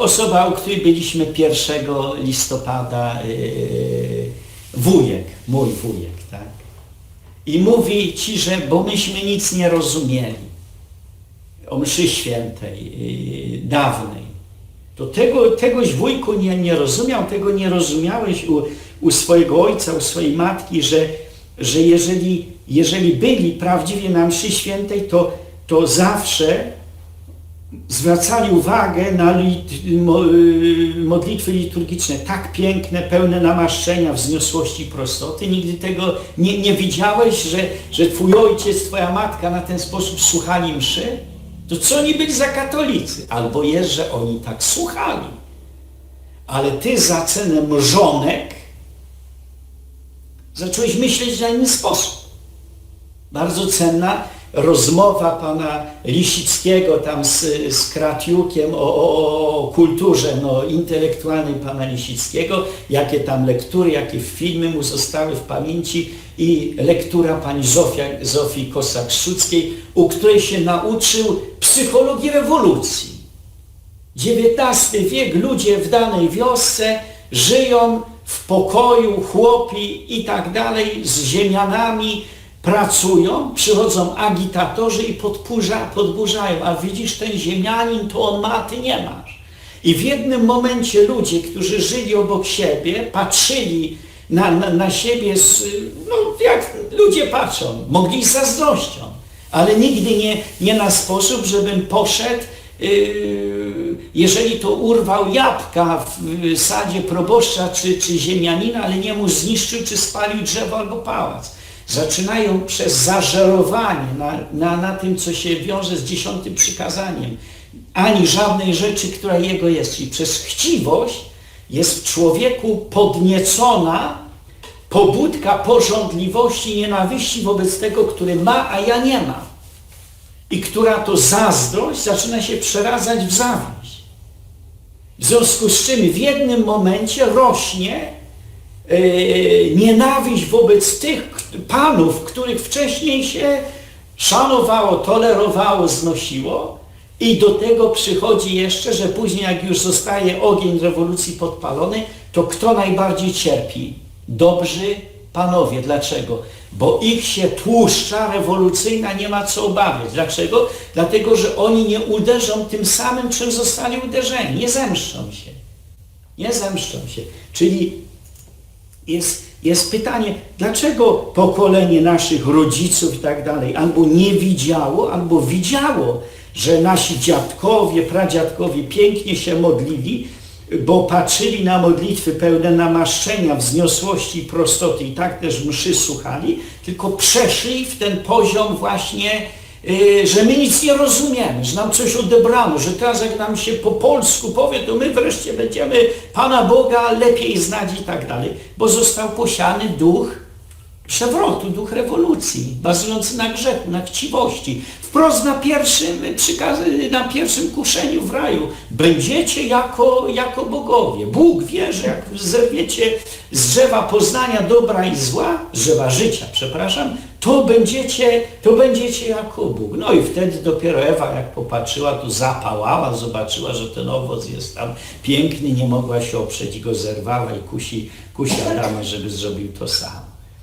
Osoba, u której byliśmy 1 listopada, yy, wujek, mój wujek, tak? I mówi ci, że bo myśmy nic nie rozumieli o mszy świętej, yy, dawnej. To tego, tegoś wujku nie, nie rozumiał, tego nie rozumiałeś u, u swojego ojca, u swojej matki, że, że jeżeli, jeżeli byli prawdziwie na mszy świętej, to, to zawsze zwracali uwagę na lit, y, modlitwy liturgiczne, tak piękne, pełne namaszczenia, wzniosłości i prostoty. Nigdy tego nie, nie widziałeś, że, że twój ojciec, twoja matka na ten sposób słuchali mszy? To co oni byli za katolicy? Albo jest, że oni tak słuchali. Ale ty za cenę mrzonek zacząłeś myśleć na inny sposób. Bardzo cenna rozmowa pana Lisickiego tam z, z Kratiukiem o, o, o kulturze no, intelektualnej pana Lisickiego, jakie tam lektury, jakie filmy mu zostały w pamięci i lektura pani Zofia, Zofii Kosak-Szuckiej, u której się nauczył psychologii rewolucji. XIX wiek, ludzie w danej wiosce żyją w pokoju, chłopi i tak dalej, z ziemianami, pracują, przychodzą agitatorzy i podburza, podburzają, a widzisz ten ziemianin, to on ma, a ty nie masz. I w jednym momencie ludzie, którzy żyli obok siebie, patrzyli na, na, na siebie, z, no jak ludzie patrzą, mogli z zazdrością, ale nigdy nie, nie na sposób, żebym poszedł Yy, jeżeli to urwał jabłka w sadzie proboszcza czy, czy ziemianina, ale nie mu zniszczył czy spalił drzewo albo pałac. Zaczynają przez zażerowanie na, na, na tym, co się wiąże z dziesiątym przykazaniem, ani żadnej rzeczy, która jego jest. Czyli przez chciwość jest w człowieku podniecona pobudka porządliwości, nienawiści wobec tego, który ma, a ja nie mam i która to zazdrość zaczyna się przeradzać w zawiść. W związku z czym w jednym momencie rośnie nienawiść wobec tych panów, których wcześniej się szanowało, tolerowało, znosiło i do tego przychodzi jeszcze, że później jak już zostaje ogień rewolucji podpalony, to kto najbardziej cierpi? Dobrzy panowie. Dlaczego? Bo ich się tłuszcza rewolucyjna nie ma co obawiać. Dlaczego? Dlatego, że oni nie uderzą tym samym, czym zostali uderzeni. Nie zemszczą się. Nie zemszczą się. Czyli jest, jest pytanie, dlaczego pokolenie naszych rodziców i tak dalej albo nie widziało, albo widziało, że nasi dziadkowie, pradziadkowie pięknie się modlili, bo patrzyli na modlitwy pełne namaszczenia, wzniosłości i prostoty i tak też mszy słuchali, tylko przeszli w ten poziom właśnie, że my nic nie rozumiemy, że nam coś odebrano, że teraz jak nam się po polsku powie, to my wreszcie będziemy Pana Boga lepiej znać i tak dalej, bo został posiany duch przewrotu, duch rewolucji, bazujący na grzechu, na chciwości. Wprost na pierwszym na pierwszym kuszeniu w raju. Będziecie jako, jako bogowie. Bóg wie, że jak zerwiecie z drzewa poznania dobra i zła, drzewa życia, przepraszam, to będziecie, to będziecie jako Bóg. No i wtedy dopiero Ewa, jak popatrzyła, to zapałała, zobaczyła, że ten owoc jest tam piękny, nie mogła się oprzeć i go zerwała i kusi, kusi Adama, żeby zrobił to samo.